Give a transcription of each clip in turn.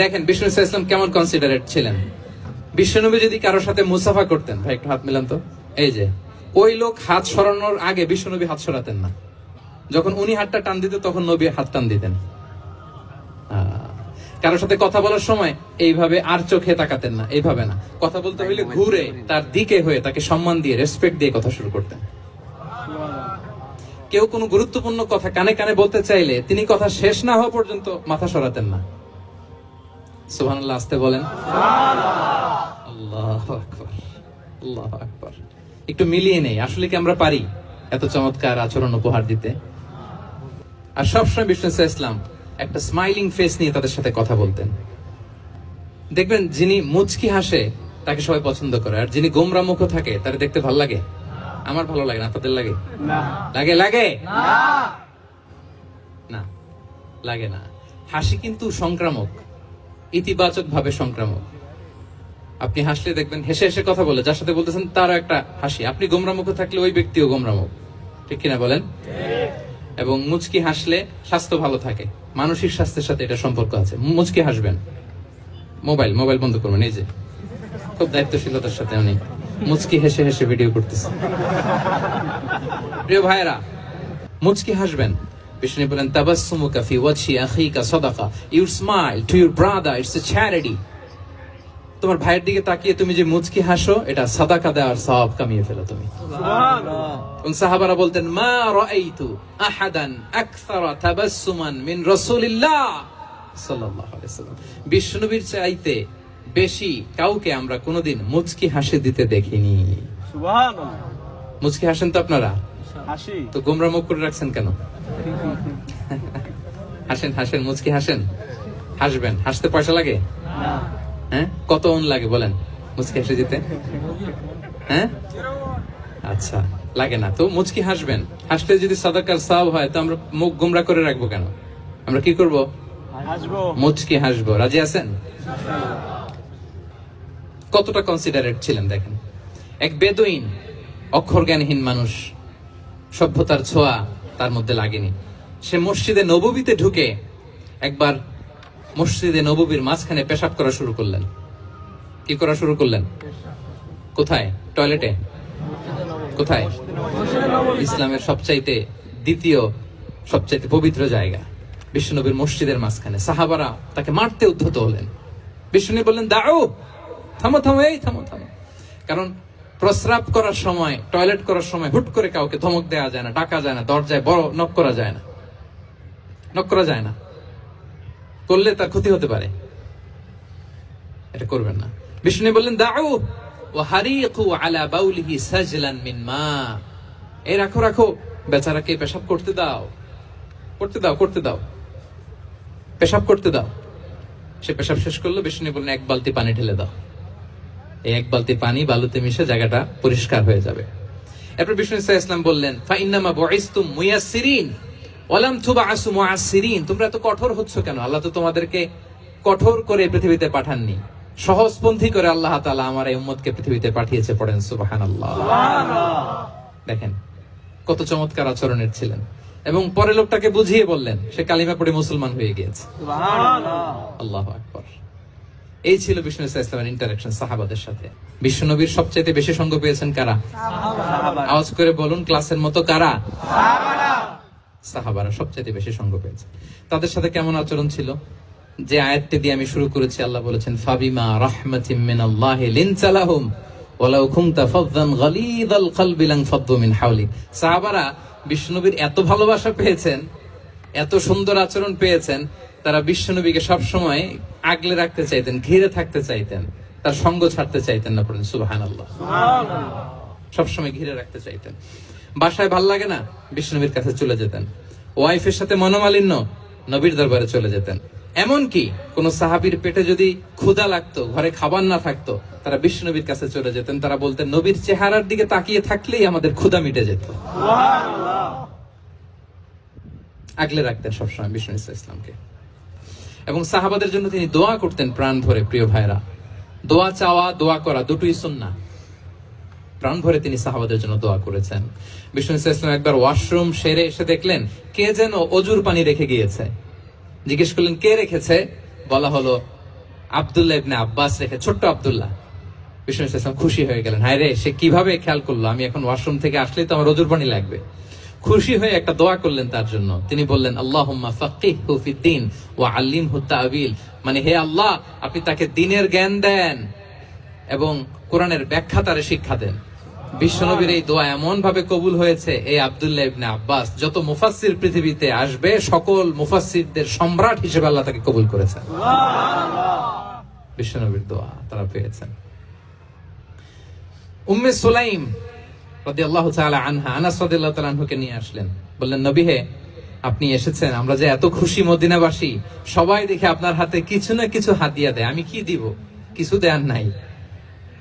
দেখেন বিষ্ণু ইসলাম কেমন কনসিডারেট ছিলেন? বিশ্বনবী যদি কারোর সাথে মুসাফা করতেন ভাই একটু হাত মিলান তো। এই যে ওই লোক হাত সরানোর আগে বিশ্বনবী হাত সরাতেন না। যখন উনি হাতটা টান দিত তখন নবী হাত টান দিতেন। কারোর সাথে কথা বলার সময় এইভাবে আর চোখে তাকাতেন না এইভাবে না। কথা বলতে হইলে ঘুরে তার দিকে হয়ে তাকে সম্মান দিয়ে রেসপেক্ট দিয়ে কথা শুরু করতেন। কেউ কোনো গুরুত্বপূর্ণ কথা কানে কানে বলতে চাইলে তিনি কথা শেষ না হওয়া পর্যন্ত মাথা সরাতেন না। সুবহানাল্লাহ আসতে বলেন। আল্লাহ আকবার আল্লাহ আকবার। একটু মিলিয়ে নেই আসলে কি আমরা পারি এত চমৎকার আচরণ উপহার দিতে? আর সবসময় বিষ্ণু ইসলাম একটা স্মাইলিং ফেস নিয়ে তাদের সাথে কথা বলতেন। দেখবেন যিনি মুচকি হাসে তাকে সবাই পছন্দ করে। আর যিনি গোমরা মুখ থাকে তার দেখতে ভালো লাগে? আমার ভালো লাগে না তাদের লাগে? লাগে লাগে? না লাগে না। হাসি কিন্তু সংক্রামক। ইতিবাচক ভাবে সংক্রামক। আপনি হাসলে দেখবেন, হেসে হেসে কথা বলে, যার সাথে বলতেছেন তারও একটা হাসি। আপনি গোমরামুখ থাকলে ওই ব্যক্তিও গোমরামুখ। ঠিক কিনা বলেন? এবং মুচকি হাসলে স্বাস্থ্য ভালো থাকে। মানসিক স্বাস্থ্যের সাথে এটা সম্পর্ক আছে। মুচকি হাসবেন। মোবাইল মোবাইল বন্ধ করবেন, এই যে। খুব দায়িত্বশীলতার সাথে উনি মুচকি হেসে হেসে ভিডিও করতেছে প্রিয় ভাইরা মুচকি হাসবেন। বিষ্ণু বলেন তাবাসসুমুকা ফি ওয়াজহি আখিকা সাদাকা। Your smile to your brother it's a charity তোমার ভাইয়ের দিকে তাকিয়ে তুমি যে মুচকি হাসো এটা সাদাকা দেওয়ার সওয়াব কামিয়ে ফেলো তুমি। এবং সাহাবারা বলতেন মা রাআইতু আহাদান আকসারা তাবাসসুমান মিন রাসূলিল্লাহ সাল্লাল্লাহু আলাইহি সাল্লাম। বিষ্ণুবীর চাইতে বেশি কাউকে আমরা কোনোদিন মুচকি হাসি দিতে দেখিনি। সুবহানাল্লাহ। মুচকি হাসেন তো আপনারা? তো গোমরা মুখ করে রাখছেন কেন? হাসেন হাসেন মুচকি হাসেন? হাসবেন? হাসতে পয়সা লাগে? হ্যাঁ? কত অন লাগে বলেন? মুচকি হাসি যেতে হ্যাঁ? আচ্ছা লাগে না। তো মুচকি হাসবেন। হাসলে যদি সাদাকার সাব হয় তো আমরা মুখ গোমরা করে রাখব কেন? আমরা কি করব? হাসবো। মুচকি হাসবো। রাজি আছেন? কতটা কনসিডারেট ছিলেন দেখেন। এক বেদুইন অক্ষর জ্ঞানহীন মানুষ। সভ্যতার ছোঁয়া তার মধ্যে লাগেনি। সে মসজিদে নববীতে ঢুকে একবার মসজিদে নববীর মাঝখানে পেশাব করা শুরু করলেন। কি করা শুরু করলেন? কোথায়? টয়লেটে? কোথায়? ইসলামের সবচাইতে দ্বিতীয়, সবচাইতে পবিত্র জায়গা, বিশ্বনবীর মসজিদের মাঝখানে। সাহাবারা তাকে মারতে উদ্ধত হলেন। বিষ্ণু বললেন দাও থামো থামো, এই, থামো থামো। কারণ প্রস্রাব করার সময়, টয়লেট করার সময় হুট করে কাউকে ধমক দেওয়া যায় না, ডাকা যায় না, দরজায় বড় নক করা যায় না। নক করা যায় না। করলে তার ক্ষতি হতে পারে। এটা করবেন না। বিষ্ণু বললেন দাও ও হারিকু আলা বাউলিহি সাজলান মিন মা। এই রাখো রাখো। বেচারাকে পেশাব করতে দাও। করতে দাও করতে দাও। পেশাব করতে দাও। সে পেশাব শেষ করল, বিষ্ণু বললেন, এক বালতি পানি ঢেলে দাও। এই এক বালতি পানি বালুতে মিশে জায়গাটা পরিষ্কার হয়ে যাবে। এরপর বিষ্ণু ইসা ইসলাম বললেন ফাইন্নামা বয়স্তুম মুয়াসসিরিন ওয়ালাম তুবাসু মুআসসিরিন। তোমরা এত কঠোর হচ্ছ কেন? আল্লাহ তো তোমাদেরকে কঠোর করে পৃথিবীতে পাঠাননি। সহজপন্থী করে আল্লাহ তালা আমার এই উম্মতকে পৃথিবীতে পাঠিয়েছে পড়েন সুবাহান আল্লাহ দেখেন কত চমৎকার আচরণের ছিলেন। এবং পরে লোকটাকে বুঝিয়ে বললেন সে কালিমা পড়ে মুসলমান হয়ে গিয়েছে। আল্লাহ আকবর। এই ছিল বিষ্ণু ইসলামের ইন্টারাকশন সাহাবাদের সাথে। বিশ্বনবীর সবচাইতে বেশি সঙ্গ পেয়েছেন কারা? আওয়াজ করে বলুন ক্লাসের মতো কারা? সাহাবারা। সবচাইতে বেশি সঙ্গ পেয়েছে। তাদের সাথে কেমন আচরণ ছিল? যে আয়াতটি দিয়ে আমি শুরু করেছি আল্লাহ বলেছেন ফাবিমা রাহমাতিম মিনাল্লাহি লিনতা লাহুম ওয়ালাউ কুনতা ফাযযান গালিযাল কলবি লান ফাদ্দু মিন হাওলিক। সাহাবারা বিষ্ণুনবীর এত ভালোবাসা পেয়েছেন এত সুন্দর আচরণ পেয়েছেন তারা বিশ্বনবীকে সব সময় আগলে রাখতে চাইতেন ঘিরে থাকতে চাইতেন তার সঙ্গ ছাড়তে চাইতেন না পড়েন সুবহানাল্লাহ। সবসময় ঘিরে রাখতে চাইতেন। বাসায় ভালো লাগে না? বিষ্ণুবীর কাছে চলে যেতেন। ওয়াইফের সাথে মনোমালিন্য? নবীর দরবারে চলে যেতেন। এমনকি কোন সাহাবীর পেটে যদি ক্ষুধা লাগতো ঘরে খাবার না থাকতো তারা বিষ্ণুবীর কাছে চলে যেতেন। তারা বলতেন নবীর চেহারার দিকে তাকিয়ে থাকলেই আমাদের ক্ষুধা মিটে যেত। আগলে রাখতেন সবসময় বিষ্ণু ইসলামকে। এবং সাহাবাদের জন্য তিনি দোয়া করতেন প্রাণ ভরে, প্রিয় ভাইরা দোয়া চাওয়া, দোয়া করা দুটোই সুন্না প্রাণ ভরে তিনি সাহাবাদের জন্য দোয়া করেছেন। বিষ্ণু ইসলাম একবার ওয়াশরুম সেরে এসে দেখলেন, কে যেন অজুর পানি রেখে গিয়েছে। জিজ্ঞেস করলেন, কে রেখেছে? বলা হলো, আব্দুল্লাহ ইবনে আব্বাস রেখে, ছোট্ট আব্দুল্লাহ। বিষ্ণু ইসলাম খুশি হয়ে গেলেন হায় রে সে কীভাবে খেয়াল করল? আমি এখন ওয়াশরুম থেকে আসলেই তো আমার অজুর পানি লাগবে। খুশি হয়ে একটা দোয়া করলেন তার জন্য। তিনি বললেন, আল্লাহুম্মা ফাক্কিহহু ফিদ্দিন ওয়া আল্লিমহু তা'ওয়িল মানে হে আল্লাহ, আপনি তাকে দিনের জ্ঞান দেন এবং কোরআনের ব্যাখ্যা তারে শিক্ষা দেন। বিশ্বনবীর এই দোয়া এমন ভাবে কবুল হয়েছে এই আব্দুল্লাহ ইবনে আব্বাস, যত মুফাসসির পৃথিবীতে আসবে, সকল মুফাসসিরদের সম্রাট হিসেবে আল্লাহ তাকে কবুল করেছেন। বিশ্বনবীর দোয়া তারা পেয়েছেন। উম্মে সুলাইম রাদিয়াল্লাহু তাআলা আনহা আনাস রাদিয়াল্লাহু তাআলা আনহুকে নিয়ে আসলেন। বললেন নবী হে আপনি এসেছেন আমরা যে এত খুশি মদিনাবাসী সবাই দেখে আপনার হাতে কিছু না কিছু হাতিয়া দেয়। আমি কি দিব? কিছু দেয়ার নাই।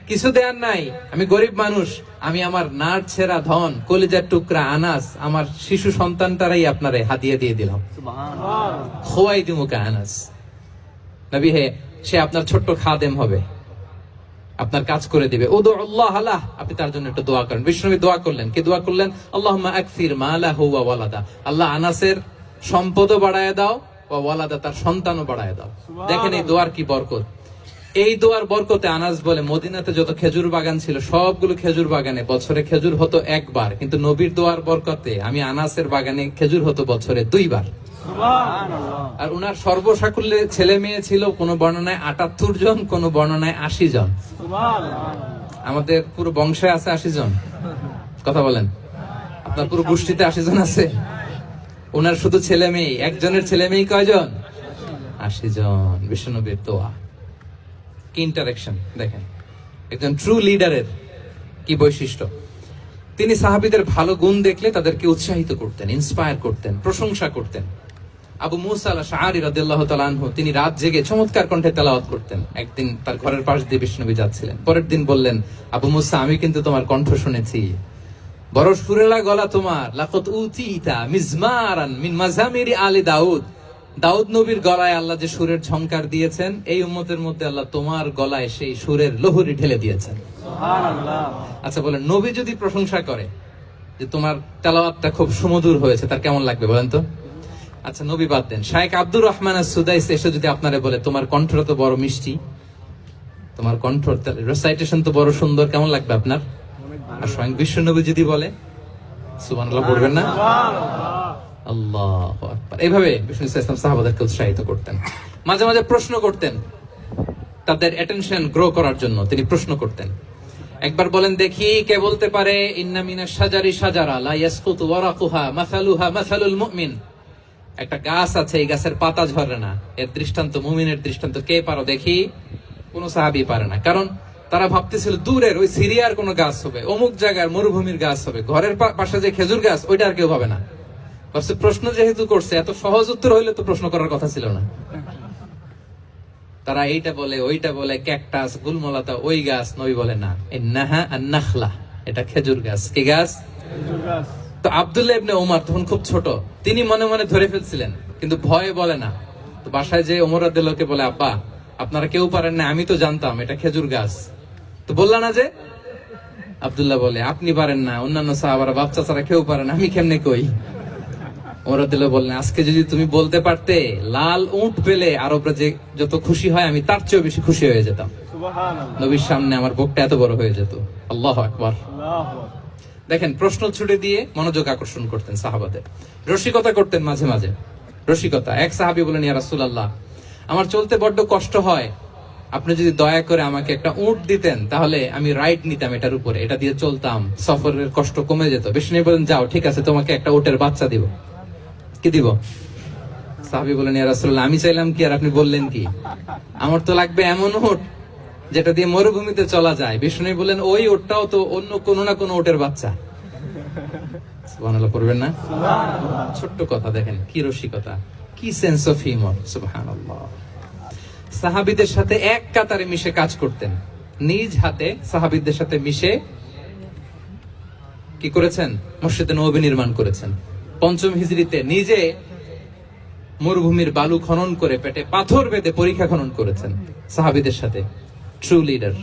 কিছু দেয়ার নাই। আমি গরিব মানুষ আমি আমার নার ছেঁড়া ধন কলিজার টুকরা আনাস আমার শিশু সন্তানটারাই আপনারে হাতিয়ে দিয়ে দিলাম। খোয়াই দিমুকা আনাস। নবী হে সে আপনার ছোট্ট খাদেম হবে। আপনার কাজ করে দিবে। ও আল্লাহ আল্লাহ আপনি তার জন্য একটু দোয়া করেন। বিষ্ণুবী দোয়া করলেন। কি দোয়া করলেন? আল্লাহ আকফির মালা হুয়া ওয়ালাদা। আল্লাহ আনাসের সম্পদও বাড়ায় দাও ওয়া ওয়ালাদা তার সন্তানও বাড়ায় দাও। দেখেন এই দোয়ার কি বরকত। এই দোয়ার বরকতে আনাস বলে মদিনাতে যত খেজুর বাগান ছিল সবগুলো খেজুর বাগানে বছরে খেজুর হতো একবার। কিন্তু নবীর দোয়ার বরকতে আমি আনাসের বাগানে খেজুর হতো বছরে দুইবার। আর উনার সর্বসাকুল্যে ছেলে মেয়ে ছিল কোন বর্ণনায় আটাত্তর জন কোন বর্ণনায় আশি জন। আমাদের পুরো বংশে আছে আশি জন। কথা বলেন। আপনার পুরো গোষ্ঠীতে আশি জন আছে? ওনার শুধু ছেলে মেয়ে একজনের ছেলে মেয়ে কয়জন? আশি জন। বিষ্ণুনবীর দোয়া। কি ইন্টারাকশন দেখেন। একজন ট্রু লিডারের কি বৈশিষ্ট্য? তিনি সাহাবিদের ভালো গুণ দেখলে তাদেরকে উৎসাহিত করতেন ইন্সপায়ার করতেন প্রশংসা করতেন। আবু মুসা আল শাহরি রাদিয়াল্লাহু তাআলা আনহু তিনি রাত জেগে চমৎকার কণ্ঠে তেলাওয়াত করতেন। একদিন তার ঘরের পাশ দিয়ে বিষ্ণুবী যাচ্ছিলেন। পরের দিন বললেন আবু মুসা আমি কিন্তু তোমার কণ্ঠ শুনেছি। বড় সুরেলা গলা তোমার। লাকত উতিতা মিজমারান মিন মাজামিরি আলী দাউদ। দাউদ নবীর গলায় আল্লাহ যে সুরের ঝংকার দিয়েছেন এই উম্মতের মধ্যে আল্লাহ তোমার গলায় সেই সুরের লহরি ঢেলে দিয়েছেন। আচ্ছা বলেন নবী যদি প্রশংসা করে যে তোমার তেলাওয়াতটা খুব সুমধুর হয়েছে তার কেমন লাগবে বলেন তো? আচ্ছা নবী বাদ দেন। শায়েক আব্দুর রহমান সুদাইস এসে যদি আপনারে বলে, তোমার কণ্ঠটা তো বড় মিষ্টি, তোমার কণ্ঠ রেসাইটেশন তো বড় সুন্দর, কেমন লাগবে আপনার? আর স্বয়ং বিশ্ব নবী যদি বলে পড়বেন না? আল্লাহ বিষ্ণু ইসলাম উৎসাহিত করতেন। মাঝে মাঝে প্রশ্ন করতেন, তাদের অ্যাটেনশন গ্রো করার জন্য তিনি প্রশ্ন করতেন। একবার বলেন, দেখি কে বলতে পারে, ইন্না মিনা সাজারি সাজারা লা ইয়াসকুতু ওয়ারাকুহা মাসালুহা মাসালুল মুমিন। একটা গাছ আছে, এই গাছের পাতা ঝরে না। এর দৃষ্টান্ত, মুমিনের দৃষ্টান্ত, কে পারো দেখি? কোন সাহাবি পারে না। কারণ তারা ভাবতেছিল, দূরের ওই সিরিয়ার কোন গাছ হবে, অমুক জায়গার মরুভূমির গাছ হবে, ঘরের পাশে যে খেজুর গাছ, ওইটা আর কেউ ভাবে না। প্রশ্ন যেহেতু করছে, এত সহজ উত্তর হইলে তো প্রশ্ন করার কথা ছিল না। তারা এইটা বলে, ওইটা বলে, ক্যাকটাস, গুলমলাতা, ওই গাছ নবী বলে না। এই নাহা আর নাখলা এটা খেজুর গাছ। কি গাছ। তো আব্দুল্লাহ ইবনে ওমর তখন খুব ছোট তিনি মনে মনে ধরে ফেলছিলেন কিন্তু ভয়ে বলে না। তো বাসায় যে ওমর আব্দুল্লাহকে বলে আব্বা আপনারা কেউ পারেন না আমি তো জানতাম এটা খেজুর গাছ। তো বললা না যে আব্দুল্লাহ বলে আপনি পারেন না অন্যান্য সাহাবারা বাচ্চা ছাড়া কেউ পারেন আমি কেমনে কই? ওমর আব্দুল্লাহ বললেন আজকে যদি তুমি বলতে পারতে লাল উঁট পেলে আরবরা যে যত খুশি হয় আমি তার চেয়েও বেশি খুশি হয়ে যেতাম। নবীর সামনে আমার বুকটা এত বড় হয়ে যেত। আল্লাহ আকবার। আল্লাহু দেখেন, প্রশ্ন ছুড়ে দিয়ে মনোযোগ আকর্ষণ করতেন সাহাবাদের। রসিকতা করতেন মাঝে মাঝে। রসিকতা। এক সাহাবি বলেন ইয়া রাসূলুল্লাহ, আমার চলতে বড্ড কষ্ট হয়। আপনি যদি দয়া করে আমাকে একটা উট দিতেন, তাহলে আমি রাইড নিতাম এটার উপরে। এটা দিয়ে চলতাম। সফরের কষ্ট কমে যেত। বিষ্ণু বলেন, যাও, ঠিক আছে, তোমাকে একটা উটের বাচ্চা দিব। কি দিব? সাহাবি বলেন ইয়া আমি চাইলাম কি আর আপনি বললেন কি? আমার তো লাগবে এমন উট। যেটা দিয়ে মরুভূমিতে চলা যায়। বিষ্ণু বলেন ওই ওটটাও তো অন্য কোনো না কোনো ওটের বাচ্চা। সুবহানাল্লাহ, পড়বেন না? ছোট্ট কথা, দেখেন, কি রসিকতা, কি সেন্স অফ হিউমার সুবহানাল্লাহ। সাহাবীদের সাথে এক কাতারে মিশে কাজ করতেন। নিজ হাতে সাহাবীদের সাথে মিশে কি করেছেন? মসজিদে নবী নির্মাণ করেছেন। পঞ্চম হিজরিতে নিজে মরুভূমির বালু খনন করে পেটে পাথর বেঁধে পরীক্ষা খনন করেছেন সাহাবীদের সাথে। True leader